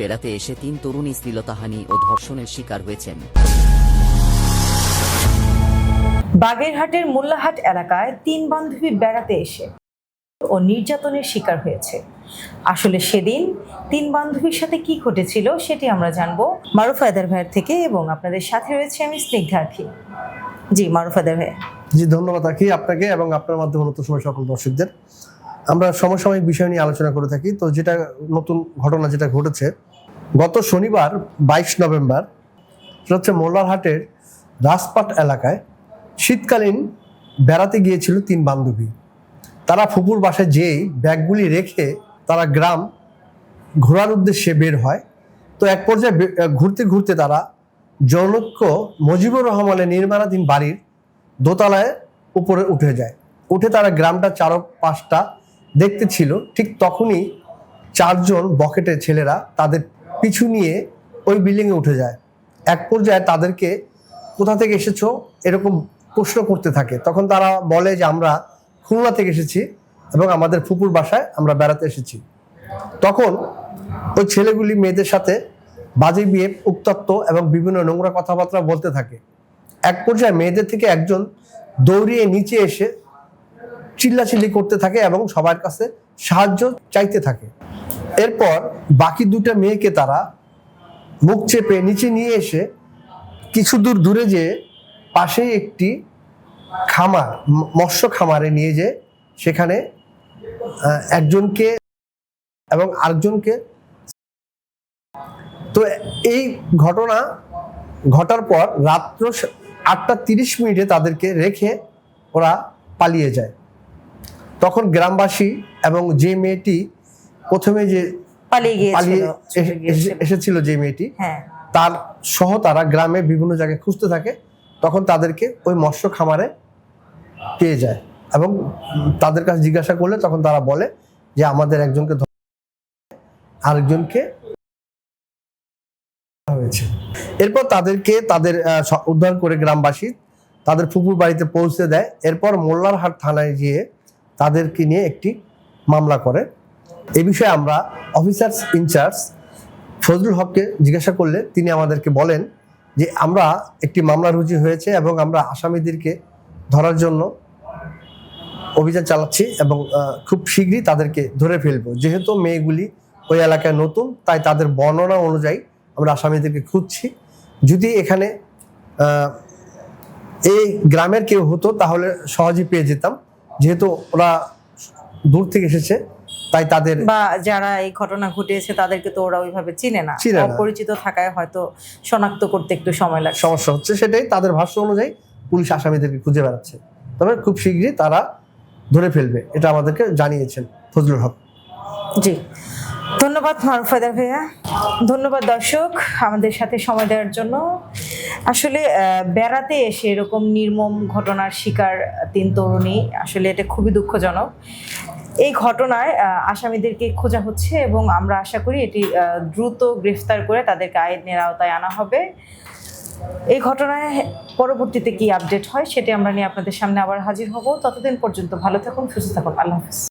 বেড়াতে এসে তিন তরুণী শ্লীলতাহানি ও ধর্ষণের শিকার হয়েছেন। বাগেরহাটের মোল্লাহাট এলাকায় তিন বান্ধবী বেড়াতে এসে ও নির্যাতনের শিকার হয়েছে। আসলে সেদিন তিন বান্ধবীর সাথে কি ঘটেছিল সেটি আমরা জানব মারুফ আয়দার ভাইয়ের থেকে এবং আপনাদের সাথে রয়েছে আমি স্নিগ্ধা আখি। জি মারুফ আয়দার ভাই। জি ধন্যবাদ আখি আপনাকে এবং আপনার মাধ্যমে নতুন সময় সকল দর্শকদের। আমরা সমসাময়িক বিষয় নিয়ে আলোচনা করে থাকি। তো যেটা নতুন ঘটনা যেটা ঘটেছে, গত শনিবার বাইশ নভেম্বর, সেটা হচ্ছে মোল্লারহাটের রাজপাট এলাকায় শীতকালীন বেড়াতে গিয়েছিল তিন বান্ধবী। তারা ফুপুর বাসায় যেই ব্যাগগুলি রেখে তারা গ্রাম ঘোরার উদ্দেশ্যে বের হয়। তো এক পর্যায়ে ঘুরতে ঘুরতে তারা জনৈক্য মুজিবুর রহমানের নির্মাণাধীন বাড়ির দোতলায় উপরে উঠে যায়। উঠে তারা গ্রামটা চারো পাঁচটা দেখতে ছিল, ঠিক তখনই চারজন বকেটের ছেলেরা তাদের পিছু নিয়ে ওই বিল্ডিংয়ে উঠে যায়। এক পর্যায়ে তাদেরকে, কোথা থেকে এসেছ? এরকম প্রশ্ন করতে থাকে। তখন তারা বলে যে, আমরা খুলনা থেকে এসেছি এবং আমাদের ফুপুর বাসায় আমরা বেড়াতে এসেছি। তখন ওই ছেলেগুলি মেয়েদের সাথে বাজে বিয়ে উত্তপ্ত এবং বিভিন্ন নোংরা কথাবার্তা বলতে থাকে। এক পর্যায়ে মেয়েদের থেকে একজন দৌড়িয়ে নিচে এসে চিল্লাচিল্লি করতে থাকে এবং সবার কাছে সাহায্য চাইতে থাকে। এরপর বাকি দুটা মেয়েকে তারা মুখ চেপে নিচে নিয়ে এসে কিছু দূর দূরে যে পাশেই একটি খামার, মৎস্য খামারে নিয়ে যে সেখানে একজনকে এবং আরেকজনকে তো এই ঘটনা ঘটার পর রাত্র আটটা তিরিশ মিনিটে তাদেরকে রেখে ওরা পালিয়ে যায়। তখন গ্রামবাসী এবং যে মেয়েটি প্রথমে যে পালিয়ে এসেছিল যে মেয়েটি হ্যাঁ। তার সহ তারা গ্রামে বিভিন্ন জায়গায় খুঁজতে থাকে তখন তাদেরকে ওই মৎস্য খামারে পেয়ে যায় এবং তাদের কাছে জিজ্ঞাসা করলে তখন তারা বলে যে আমাদের একজনকে আরেকজনকে হয়েছে। এরপর তাদেরকে তাদের উদ্ধার করে গ্রামবাসী তাদের ফুপুর বাড়িতে পৌঁছে দেয়। এরপর মোল্লারহাট থানায় গিয়ে তাদেরকে নিয়ে একটি মামলা করে। এ বিষয়ে আমরা অফিসার্স ইনচার্জ ফজলুল হককে জিজ্ঞাসা করলে তিনি আমাদেরকে বলেন যে, আমরা একটি মামলা রুজু হয়েছে এবং আমরা আসামিদেরকে ধরার জন্য অভিযান চালাচ্ছি এবং খুব শীঘ্রই তাদেরকে ধরে ফেলব। যেহেতু মেয়েগুলি ওই এলাকায় নতুন, তাই তাদের বর্ণনা অনুযায়ী আমরা আসামিদেরকে খুঁজছি। যদি এখানে এই গ্রামের কেউ হতো তাহলে সহজেই পেয়ে যেতাম। যেহেতু ওরা দূর থেকে এসেছে তাই তাদের বা যারা এই ঘটনা ঘটিয়েছে তাদেরকে তো ওরা ওইভাবে চিনে না। অপরিচিত থাকায় হয়তো শনাক্ত করতে একটু সময় লাগে সমস্যা হচ্ছে সেটাই তাদের ভাষ্য অনুযায়ী পুলিশ আসামিদেরকে খুঁজে বেড়াচ্ছে। তবে খুব শীঘ্রই তারা ধরে ফেলবে এটা আমাদেরকে জানিয়েছেন ফজলুল হক। জি। ধন্যবাদ মারুফাদার ভাইয়া। ধন্যবাদ দর্শক আমাদের সাথে সময় দেওয়ার জন্য। আসলে বেড়াতে এসে এরকম নির্মম ঘটনার শিকার তিন তরুণী, আসলে এটা খুবই দুঃখজনক। এই ঘটনায় আসামিদেরকে খোঁজা হচ্ছে এবং আমরা আশা করি এটি দ্রুত গ্রেফতার করে তাদেরকে আইনের আওতায় আনা হবে। এই ঘটনায় পরবর্তীতে কি আপডেট হয় সেটি আমরা নিয়ে আপনাদের সামনে আবার হাজির হব। ততদিন পর্যন্ত ভালো থাকুন, সুস্থ থাকুন। আল্লাহ হাফিজ।